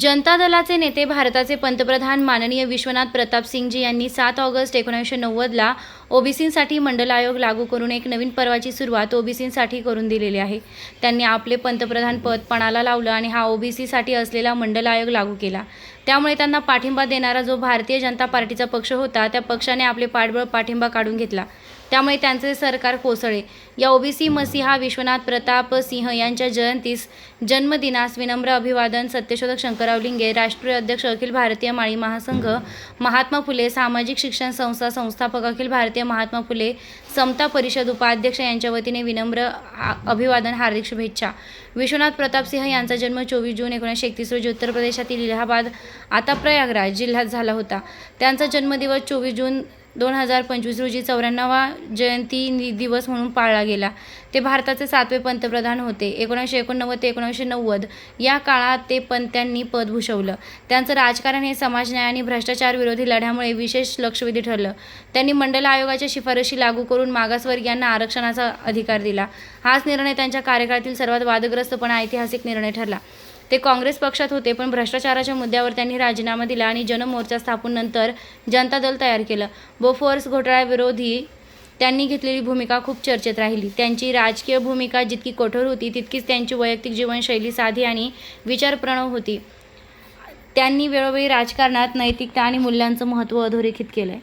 जनता दलाचे नेते भारताचे पंतप्रधान माननीय विश्वनाथ प्रताप सिंगजी यांनी सात ऑगस्ट एकोणीसशे नव्वदला ओबीसींसाठी मंडल आयोग लागू करून एक नवीन पर्वाची सुरुवात ओबीसींसाठी करून दिलेली आहे. त्यांनी आपले पंतप्रधान पद पणाला लावलं आणि हा ओबीसीसाठी असलेला मंडल आयोग लागू केला. त्यामुळे त्यांना पाठिंबा देणारा जो भारतीय जनता पार्टीचा पक्ष होता त्या पक्षाने आपले पाठबळ पाठिंबा काढून घेतला. त्यामुळे त्यांचे सरकार कोसळले. या ओबीसी मसीहा विश्वनाथ प्रताप सिंह यांच्या जयंतीस जन्मदिनास विनम्र अभिवादन सत्यशोधक शंकरराव लिंगे राष्ट्रीय अध्यक्ष अखिल भारतीय माळी महासंघ महात्मा फुले सामाजिक शिक्षण संस्था संस्थापक अखिल भारतीय महात्मा फुले समता परिषद उपाध्यक्ष यांच्या वतीने विनम्र आ- अभिवादन हार्दिक शुभेच्छा. विश्वनाथ प्रताप सिंह यांचा जन्म चोवीस जून एकोणीसशे एकतीस रोजी उत्तर प्रदेशातील इलाहाबाद आता प्रयागराज जिल्ह्यात झाला होता. त्यांचा जन्मदिवस चोवीस जून दोन हजार पंचवीस रोजी चौऱ्याण्णवा जयंती नि- दिवस म्हणून पाळला गेला. ते भारताचे सातवे पंतप्रधान होते. एकोणीसशे एकोणनव्वद ते एकोणीसशे नव्वद या काळात ते पण त्यांनी पद भूषवलं. त्यांचं राजकारण हे समाज न्याय आणि भ्रष्टाचार विरोधी लढ्यामुळे विशेष लक्षवेधी ठरलं. त्यांनी मंडल आयोगाच्या शिफारशी लागू करून मागासवर्गीयांना आरक्षणाचा अधिकार दिला. हाच निर्णय त्यांच्या कार्यकाळातील सर्वात वादग्रस्तपणा ऐतिहासिक निर्णय ठरला. ते काँग्रेस पक्षात होते पण भ्रष्टाचाराच्या मुद्द्यावर त्यांनी राजीनामा दिला आणि जनमोर्चा स्थापन नंतर जनता दल तयार केलं. बोफोर्स घोटाळ्याविरोधी त्यांनी घेतलेली भूमिका खूप चर्चेत राहिली. त्यांची राजकीय भूमिका जितकी कठोर होती तितकीच त्यांची वैयक्तिक जीवनशैली साधी आणि विचारप्रणव होती. त्यांनी वेळोवेळी राजकारणात नैतिकता आणि मूल्यांचं महत्त्व अधोरेखित केलं आहे